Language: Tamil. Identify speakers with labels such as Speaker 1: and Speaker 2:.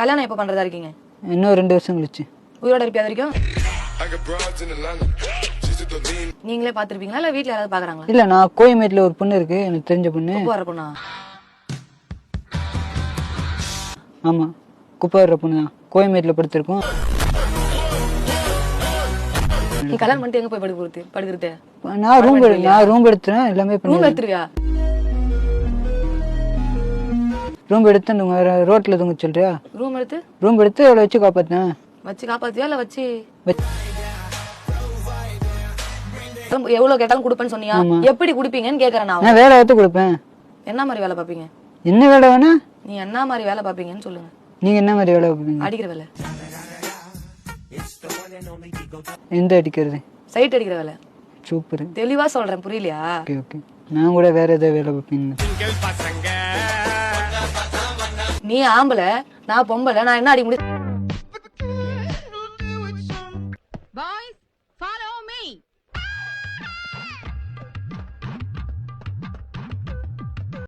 Speaker 1: கல்யாணம் எப்போ பண்றதா இருக்கீங்க?
Speaker 2: இன்னும் ரெண்டு வருஷம் கழிச்சு.
Speaker 1: உயிரோட இருப்பியா அது வரைக்கும். நீங்களே பார்த்திருப்பீங்களா? இல்ல வீட்ல யாராவது பாக்குறாங்களா?
Speaker 2: இல்ல நான் கோயம்பேட்டில் ஒரு பொண்ணு இருக்கு எனக்கு தெரிஞ்ச பொண்ணு.
Speaker 1: குப்பை வர பொண்ணா?
Speaker 2: ஆமா குப்பை வர்ற பொண்ணு தான். கோயம்பேட்டில் படுத்திருக்கோம்.
Speaker 1: நீ கல்யாணம் பண்ணிட்டு எங்க போய் படுக்கிறது படுக்கிறது
Speaker 2: நான் ரூம் நான் ரூம் எடுத்துறேன் எல்லாமே
Speaker 1: ரூம்
Speaker 2: பண்ணி
Speaker 1: எடுத்துருவியா?
Speaker 2: ரூம் எடுத்து தூங்க ரோட்ல தூங்க சொல்றியா?
Speaker 1: ரூம் எடுத்து?
Speaker 2: ரூம் எடுத்து அவளை வச்சு காப்பாத்தினேன்
Speaker 1: வச்சு காப்பாத்துவியா இல்ல வச்சு?
Speaker 2: வச்சு-
Speaker 1: எவ்வளவு கேட்டாலும் கொடுப்பேன்னு சொன்னியா. எப்படி குடுப்பீங்கன்னு கேக்குறேன் நான்
Speaker 2: வேலை எடுத்து கொடுப்பேன்.
Speaker 1: என்ன மாதிரி வேலை பாப்பீங்க
Speaker 2: என்ன வேலை வேணா?
Speaker 1: நீ என்ன மாதிரி வேலை பாப்பீங்கன்னு சொல்லுங்க.
Speaker 2: நீங்க என்ன மாதிரி வேலை பார்ப்பீங்க?
Speaker 1: அடிக்கிற வேலை.
Speaker 2: எந்த அடிக்கிறது?
Speaker 1: சைட் அடிக்கிற வேலை.
Speaker 2: சூப்பர்.
Speaker 1: தெளிவா சொல்றேன் புரியலையா?
Speaker 2: Okay okay. நான் கூட வேற ஏதாவது வேலை பார்ப்பீங்க
Speaker 1: நீ ஆம்பளை நான் பொம்பளை நான் என்ன அடிக்க முடியும்
Speaker 3: Boys, ஃபாலோ